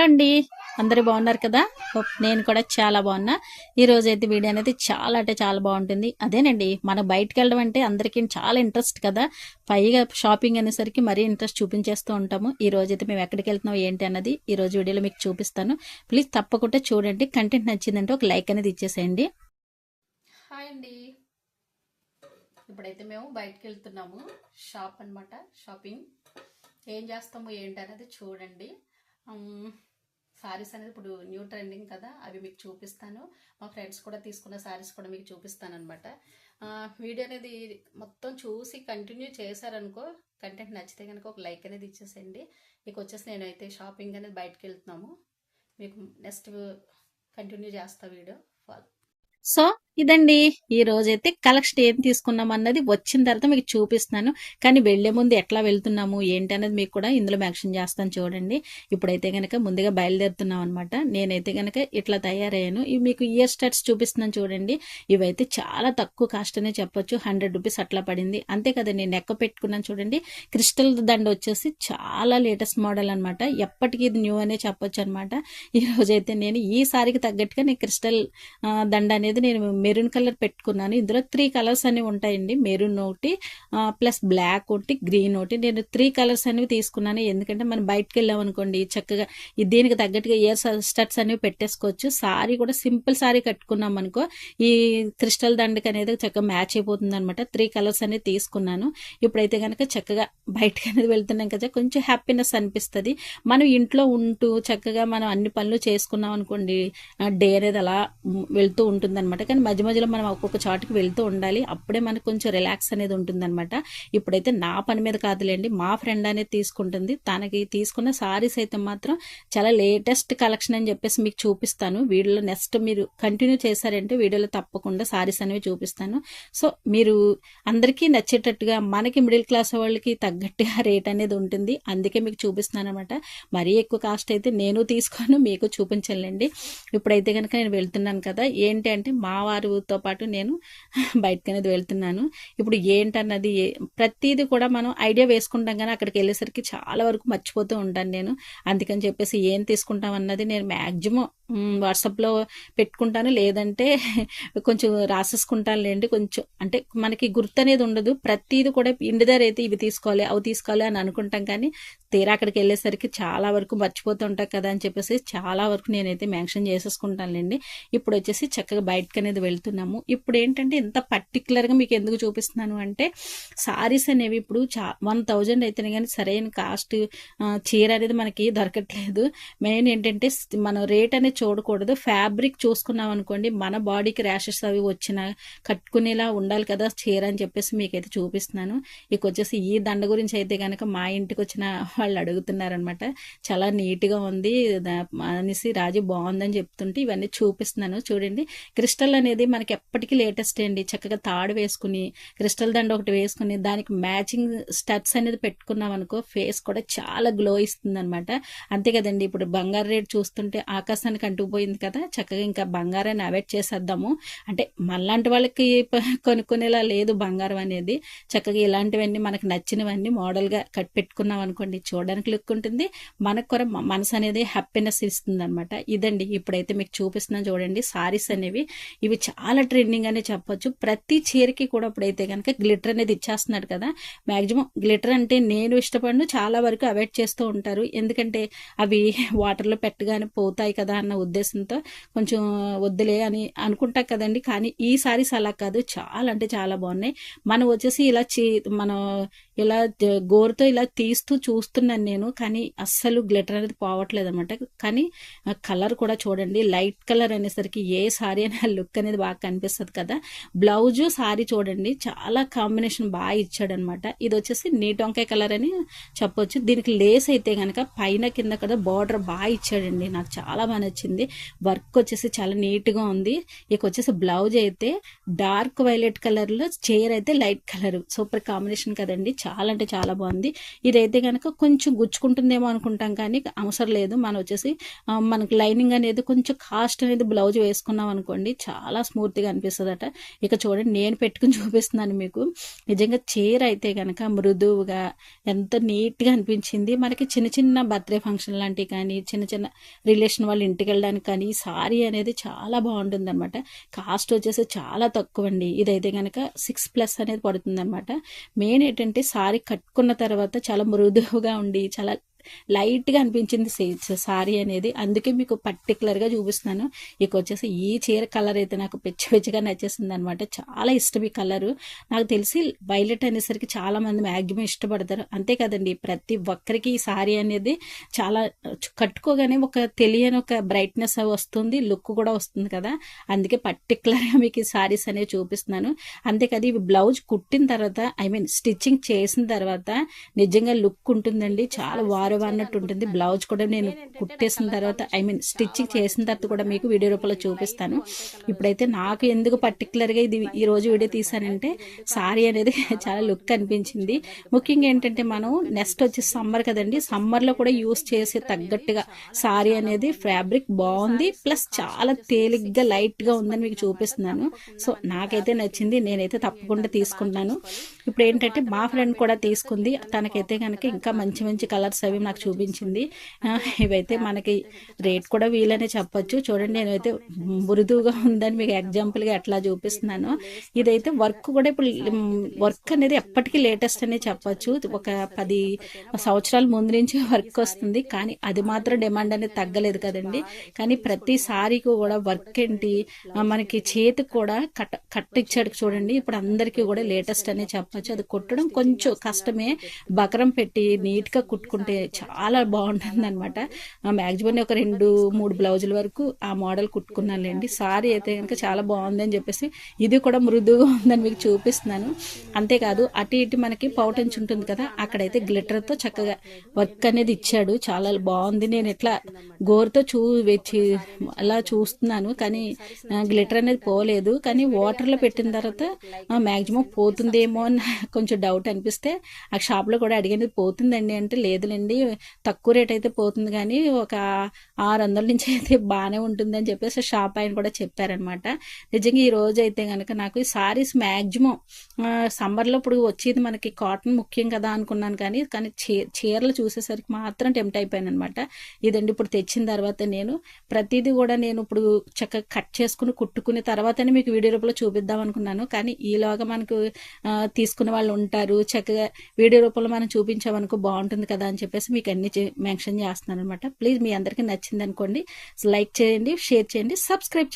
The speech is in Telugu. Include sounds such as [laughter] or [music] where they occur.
హలో అండి. అందరూ బాగున్నారు కదా? నేను కూడా చాలా బాగున్నా. ఈ రోజు అయితే వీడియో అనేది చాలా అంటే చాలా బాగుంటుంది. అదేనండి మనం బయటకు వెళ్ళడం అంటే అందరికీ చాలా ఇంట్రెస్ట్ కదా? పైగా షాపింగ్ అనేసరికి మరీ ఇంట్రెస్ట్ చూపించేస్తూ ఉంటాము. ఈ రోజు అయితే మేము ఎక్కడికి వెళ్తున్నాం ఏంటి అన్నది ఈ రోజు వీడియోలో మీకు చూపిస్తాను. ప్లీజ్ తప్పకుండా చూడండి. కంటెంట్ నచ్చిందంటే ఒక లైక్ అనేది ఇచ్చేసేయండి. హాయ్ అండి. ఇప్పుడైతే మేము బయటకు వెళ్తున్నాము షాప్ అనమాట షాపింగ్. ఏం చేస్తాము ఏంటి అనేది చూడండి. సారీస్ అనేది ఇప్పుడు న్యూ ట్రెండింగ్ కదా అవి మీకు చూపిస్తాను. మా ఫ్రెండ్స్ కూడా తీసుకున్న సారీస్ కూడా మీకు చూపిస్తాను అనమాట వీడియో అనేది మొత్తం చూసి కంటిన్యూ చేశారనుకో కంటెంట్ నచ్చితే కనుక ఒక లైక్ అనేది ఇచ్చేసేయండి. మీకు వచ్చేసి నేనైతే షాపింగ్ అనేది బయటకు వెళ్తున్నాము. మీకు నెక్స్ట్ కంటిన్యూ చేస్తా వీడియో. ఫాలో సో ఇదండి. ఈ రోజైతే కలెక్షన్ ఏం తీసుకున్నాం అన్నది వచ్చిన తర్వాత మీకు చూపిస్తున్నాను. కానీ వెళ్ళే ముందు ఎట్లా వెళ్తున్నాము ఏంటి అనేది మీకు కూడా ఇందులో మ్యాక్షన్ చేస్తాను చూడండి. ఇప్పుడైతే కనుక ముందుగా బయలుదేరుతున్నాం అనమాట నేనైతే కనుక ఇట్లా తయారయ్యాను. ఇవి మీకు ఇయర్ స్టార్ట్స్ చూపిస్తున్నాను చూడండి. ఇవైతే చాలా తక్కువ కాస్ట్ అనే చెప్పొచ్చు. హండ్రెడ్ రూపీస్ అట్లా పడింది. అంతే కదా నేను ఎక్క పెట్టుకున్నాను చూడండి. క్రిస్టల్ దండ వచ్చేసి చాలా లేటెస్ట్ మోడల్ అనమాట ఎప్పటికీ ఇది న్యూ అనే చెప్పొచ్చు అనమాట ఈ రోజైతే నేను ఈ సారికి తగ్గట్టుగా నేను క్రిస్టల్ దండ అనేది నేను మెరూన్ కలర్ పెట్టుకున్నాను. ఇందులో త్రీ కలర్స్ అనేవి ఉంటాయండి. మెరూన్ ఒకటి ప్లస్ బ్లాక్ ఒకటి గ్రీన్ ఒకటి. నేను త్రీ కలర్స్ అనేవి తీసుకున్నాను. ఎందుకంటే మనం బయటకు వెళ్ళాం అనుకోండి చక్కగా దీనికి తగ్గట్టుగా ఇయర్ స్టడ్స్ అనేవి పెట్టేసుకోవచ్చు. సారీ కూడా సింపుల్ సారీ కట్టుకున్నాం అనుకో ఈ క్రిస్టల్ దండకి అనేది చక్కగా మ్యాచ్ అయిపోతుంది అనమాట త్రీ కలర్స్ అనేది తీసుకున్నాను. ఇప్పుడైతే కనుక చక్కగా బయటకు అనేది వెళ్తున్నాం కదా కొంచెం హ్యాపీనెస్ అనిపిస్తుంది. మనం ఇంట్లో ఉంటూ చక్కగా మనం అన్ని పనులు చేసుకున్నాం అనుకోండి డే అనేది అలా వెళ్తూ ఉంటుంది అనమాట కానీ మధ్య మధ్యలో మనం ఒక్కొక్క చాటుకి వెళ్తూ ఉండాలి. అప్పుడే మనకు కొంచెం రిలాక్స్ అనేది ఉంటుందన్నమాట. ఇప్పుడైతే నా పని మీద కాదులేండి. మా ఫ్రెండ్ అనేది తీసుకుంటుంది. తనకి తీసుకున్న సారీస్ అయితే మాత్రం చాలా లేటెస్ట్ కలెక్షన్ అని చెప్పేసి మీకు చూపిస్తాను. వీడియోలో నెక్స్ట్ మీరు కంటిన్యూ చేశారంటే వీడియోలో తప్పకుండా సారీస్ అనేవి చూపిస్తాను. సో మీరు అందరికీ నచ్చేటట్టుగా మనకి మిడిల్ క్లాస్ వాళ్ళకి తగ్గట్టుగా [laughs] రేట్ అనేది ఉంటుంది. అందుకే మీకు చూపిస్తున్నాను అనమాట మరీ ఎక్కువ కాస్ట్ అయితే నేను తీసుకోను మీకు చూపించలేండి ఇప్పుడైతే కనుక నేను వెళ్తున్నాను కదా ఏంటి అంటే మా వారితో పాటు నేను [laughs] బయటకనేది వెళ్తున్నాను. ఇప్పుడు ఏంటన్నది ప్రతిదీ కూడా మనం ఐడియా వేసుకుంటాం కానీ అక్కడికి వెళ్ళేసరికి చాలా వరకు మర్చిపోతూ ఉంటాను నేను. అందుకని చెప్పేసి ఏం తీసుకుంటాం అన్నది నేను మ్యాక్సిమం వాట్సాప్లో పెట్టుకుంటాను. లేదంటే [laughs] కొంచెం రాసేసుకుంటాను లేండి. కొంచెం అంటే మనకి గుర్తు అనేది ఉండదు. ప్రతిది కూడా ఇంటి దగ్గర అయితే ఇవి తీసుకోవాలి అవి తీసుకోవాలి అని అనుకుంటాం కానీ తీరా అక్కడికి వెళ్ళేసరికి చాలా వరకు మర్చిపోతూ ఉంటాం కదా అని చెప్పేసి చాలా వరకు నేనైతే మెన్షన్ చేసేసుకుంటానులేండి ఇప్పుడు వచ్చేసి చక్కగా బయటకు అనేది వెళ్తున్నాము. ఇప్పుడు ఏంటంటే ఇంత పర్టికులర్గా మీకు ఎందుకు చూపిస్తున్నాను అంటే సారీస్ అనేవి ఇప్పుడు చా వన్ థౌజండ్ అయితేనే కానీ సరైన కాస్ట్ చీర అనేది మనకి దొరకట్లేదు. మెయిన్ ఏంటంటే మనం రేట్ అనేది చూడకూడదు. ఫ్యాబ్రిక్ చూసుకున్నాం అనుకోండి మన బాడీకి ర్యాషెస్ అవి వచ్చిన కట్టుకునేలా ఉండాలి కదా చీర అని చెప్పేసి మీకైతే చూపిస్తున్నాను. ఇక వచ్చేసి ఈ దండ గురించి అయితే కనుక మా ఇంటికి వచ్చిన వాళ్ళు అడుగుతున్నారనమాట. చాలా నీట్గా ఉంది. అనేసి రాజు బాగుందని చెప్తుంటే ఇవన్నీ చూపిస్తున్నాను. చూడండి క్రిస్టల్ అనేది మనకి ఎప్పటికీ లేటెస్ట్ అండి. చక్కగా తాడు వేసుకుని క్రిస్టల్ దండ ఒకటి వేసుకుని దానికి మ్యాచింగ్ స్టడ్స్ అనేది పెట్టుకున్నాం అనుకో ఫేస్ కూడా చాలా గ్లో ఇస్తుంది అనమాట అంతే కదండి ఇప్పుడు బంగారు రేట్ చూస్తుంటే ఆకాశానికి అంటుకుపోయింది కదా. చక్కగా ఇంకా బంగారాన్ని అవాయిడ్ చేసేద్దాము. అంటే మళ్ళాంటి వాళ్ళకి కొనుక్కునేలా లేదు బంగారం అనేది. చక్కగా ఇలాంటివన్నీ మనకు నచ్చినవన్నీ మోడల్గా కట్ పెట్టుకున్నాం అనుకోండి చూడడానికి లుక్ ఉంటుంది. మనకు కూడా మనసు అనేది హ్యాపీనెస్ ఇస్తుంది అనమాట ఇదండి ఇప్పుడైతే మీకు చూపిస్తున్నాను చూడండి సారీస్ అనేవి. ఇవి చాలా ట్రెండింగ్ అనే చెప్పొచ్చు. ప్రతి చీరకి కూడా ఇప్పుడైతే కనుక గ్లిటర్ అనేది ఇచ్చేస్తున్నాడు కదా. మాక్సిమం గ్లిటర్ అంటే నేను ఇష్టపడను చాలా వరకు అవాయిడ్ చేస్తూ ఉంటారు. ఎందుకంటే అవి [laughs] వాటర్లో పెట్టగానే పోతాయి కదా అన్న ఉద్దేశంతో కొంచెం వద్దులే అని అనుకుంటా కదండి. కానీ ఈ సారీస్ అలా కాదు. చాలా అంటే చాలా బాగున్నాయి. మనం వచ్చేసి ఇలా చీ మనం ఇలా గోరుతో ఇలా తీస్తూ చూస్తున్నాను నేను. కానీ అస్సలు గ్లిటర్ అనేది పోవట్లేదు అనమాట కానీ కలర్ కూడా చూడండి. లైట్ కలర్ అనేసరికి ఏ సారీ అనే [laughs] లుక్ అనేది బాగా కనిపిస్తుంది కదా. బ్లౌజ్ సారీ చూడండి. చాలా కాంబినేషన్ బాగా ఇచ్చాడు అనమాట ఇది వచ్చేసి నీట్ వంకాయ కలర్ అని చెప్పొచ్చు. దీనికి లేస్ అయితే కనుక పైన కింద కదా బార్డర్ బాగా ఇచ్చాడండి. నాకు చాలా బాగా నచ్చింది. వచ్చింది. వర్క్ వచ్చేసి చాలా నీట్గా ఉంది. ఇక వచ్చేసి బ్లౌజ్ అయితే డార్క్ వైలెట్ కలర్లో చైర్ అయితే లైట్ కలర్. సూపర్ కాంబినేషన్ కదండి. చాలా అంటే చాలా బాగుంది. ఇదైతే కనుక కొంచెం గుచ్చుకుంటుందేమో అనుకుంటాం కానీ అవసరం లేదు. మనం వచ్చేసి మనకు మనకి లైనింగ్ అనేది కొంచెం కాస్ట్ అనేది బ్లౌజ్ వేసుకున్నాం అనుకోండి చాలా స్మూత్గా అనిపిస్తుందట. ఇక చూడండి నేను పెట్టుకుని చూపిస్తున్నాను మీకు. నిజంగా చీర అయితే కనుక మృదువుగా ఎంత నీట్గా అనిపించింది. మనకి చిన్న చిన్న బర్త్డే ఫంక్షన్ లాంటివి కానీ చిన్న చిన్న రిలేషన్ వాళ్ళ ఇంటికి వెళ్ళడానికి కానీ ఈ సారీ అనేది చాలా బాగుంటుంది అనమాట కాస్ట్ వచ్చేసి చాలా తక్కువ అండి ఇదైతే కనుక సిక్స్ ప్లస్ అనేది పడుతుంది అనమాట మెయిన్ ఏంటంటే సారీ కట్టుకున్న తర్వాత చాలా మృదువుగా ఉండి చాలా లైట్గా అనిపించింది సారీ అనేది. అందుకే మీకు పర్టికులర్గా చూపిస్తున్నాను. ఇక వచ్చేసి ఈ చీర కలర్ అయితే నాకు పిచ్చి పిచ్చిగా నచ్చేసింది అనమాట చాలా ఇష్టం ఈ కలరు. నాకు తెలిసి వైలెట్ అనేసరికి చాలామంది మ్యాక్సిమం ఇష్టపడతారు. అంతే కదండి ప్రతి ఒక్కరికి ఈ సారీ అనేది చాలా కట్టుకోగానే ఒక తెలియని ఒక బ్రైట్నెస్ వస్తుంది లుక్ కూడా వస్తుంది కదా. అందుకే పర్టికులర్గా మీకు ఈ సారీస్ అనేవి చూపిస్తున్నాను. అంతేకాదు ఇవి బ్లౌజ్ కుట్టిన తర్వాత ఐ మీన్ స్టిచ్చింగ్ చేసిన తర్వాత నిజంగా లుక్ ఉంటుందండి. చాలా వారు అన్నట్టు ఉంటుంది. బ్లౌజ్ కూడా నేను కుట్టేసిన తర్వాత ఐ మీన్ స్టిచ్చింగ్ చేసిన తర్వాత కూడా మీకు వీడియో రూపంలో చూపిస్తాను. ఇప్పుడైతే నాకు ఎందుకు పర్టికులర్గా ఇది ఈరోజు వీడియో తీసానంటే సారీ అనేది [laughs] చాలా లుక్ అనిపించింది. ముఖ్యంగా ఏంటంటే మనం నెక్స్ట్ వచ్చి సమ్మర్ కదండి సమ్మర్లో కూడా యూస్ చేసే తగ్గట్టుగా సారీ అనేది ఫ్యాబ్రిక్ బాగుంది ప్లస్ చాలా తేలిగ్గా లైట్గా ఉందని మీకు చూపిస్తున్నాను. సో నాకైతే నచ్చింది నేనైతే తప్పకుండా తీసుకుంటాను. ఇప్పుడు ఏంటంటే మా ఫ్రెండ్ కూడా తీసుకుంది. తనకైతే కనుక ఇంకా మంచి మంచి కలర్స్ అవి నాకు చూపించింది. ఇవైతే మనకి రేట్ కూడా వీలనే చెప్పచ్చు. చూడండి నేనైతే మృదువుగా ఉందని మీకు ఎగ్జాంపుల్గా ఎట్లా చూపిస్తున్నాను. ఇదైతే వర్క్ కూడా ఇప్పుడు వర్క్ అనేది ఎప్పటికీ లేటెస్ట్ అనే చెప్పచ్చు. ఒక పది సంవత్సరాల ముందు నుంచి వర్క్ వస్తుంది. కానీ అది మాత్రం డిమాండ్ అనేది తగ్గలేదు కదండి. కానీ ప్రతిసారి కూడా వర్క్ ఏంటి మనకి చేతికి కూడా కట్ కట్ ఇచ్చాడు చూడండి. ఇప్పుడు అందరికీ కూడా లేటెస్ట్ అనే చెప్పచ్చు. అది కుట్టడం కొంచెం కష్టమే. బకరం పెట్టి నీట్గా కుట్టుకుంటే చాలా బాగుంటుంది అనమాట మ్యాక్సిమం ఒక రెండు మూడు బ్లౌజుల వరకు ఆ మోడల్ కుట్టుకున్నానులేండి. సారీ అయితే కనుక చాలా బాగుంది అని చెప్పేసి ఇది కూడా మృదువుగా ఉందని మీకు చూపిస్తున్నాను. అంతేకాదు అటు ఇటు మనకి పౌటెన్స్ ఉంటుంది కదా అక్కడైతే గ్లిటర్తో చక్కగా వర్క్ అనేది ఇచ్చాడు. చాలా బాగుంది. నేను ఇట్లా గోరుతో చూ వెచ్చి అలా చూస్తున్నాను కానీ గ్లిటర్ అనేది పోలేదు. కానీ వాటర్లో పెట్టిన తర్వాత మ్యాక్సిమం పోతుందేమో అని కొంచెం డౌట్ అనిపిస్తే ఆ షాప్లో కూడా అడిగినది పోతుందండి అంటే లేదులేండి. తక్కువ రేట్ అయితే పోతుంది కానీ ఒక ఆరు వందల నుంచి అయితే బాగానే ఉంటుంది అని చెప్పేసి షాప్ ఆయన కూడా చెప్పారనమాట నిజంగా ఈ రోజు అయితే కనుక నాకు ఈ సారీస్ మ్యాక్సిమం సమ్మర్లో ఇప్పుడు వచ్చేది మనకి కాటన్ ముఖ్యం కదా అనుకున్నాను కానీ కానీ చీ- చీరలు చూసేసరికి మాత్రం టెంప్ట్ అయిపోయాను అనమాట ఇదండి ఇప్పుడు తెచ్చిన తర్వాత నేను ప్రతిదీ కూడా నేను ఇప్పుడు చక్కగా కట్ చేసుకుని కుట్టుకునే తర్వాతనే మీకు వీడియో రూపంలో చూపిద్దాం అనుకున్నాను. కానీ ఈలోగా మనకు తీసుకునే వాళ్ళు ఉంటారు చక్కగా వీడియో రూపంలో మనం చూపించామనుకో బాగుంటుంది కదా అని చెప్పేసి మీకు అన్ని మెన్షన్ చేస్తున్నాను అనమాట ప్లీజ్ మీ అందరికీ నచ్చింది అనుకోండి లైక్ చేయండి షేర్ చేయండి సబ్స్క్రైబ్ చేయండి.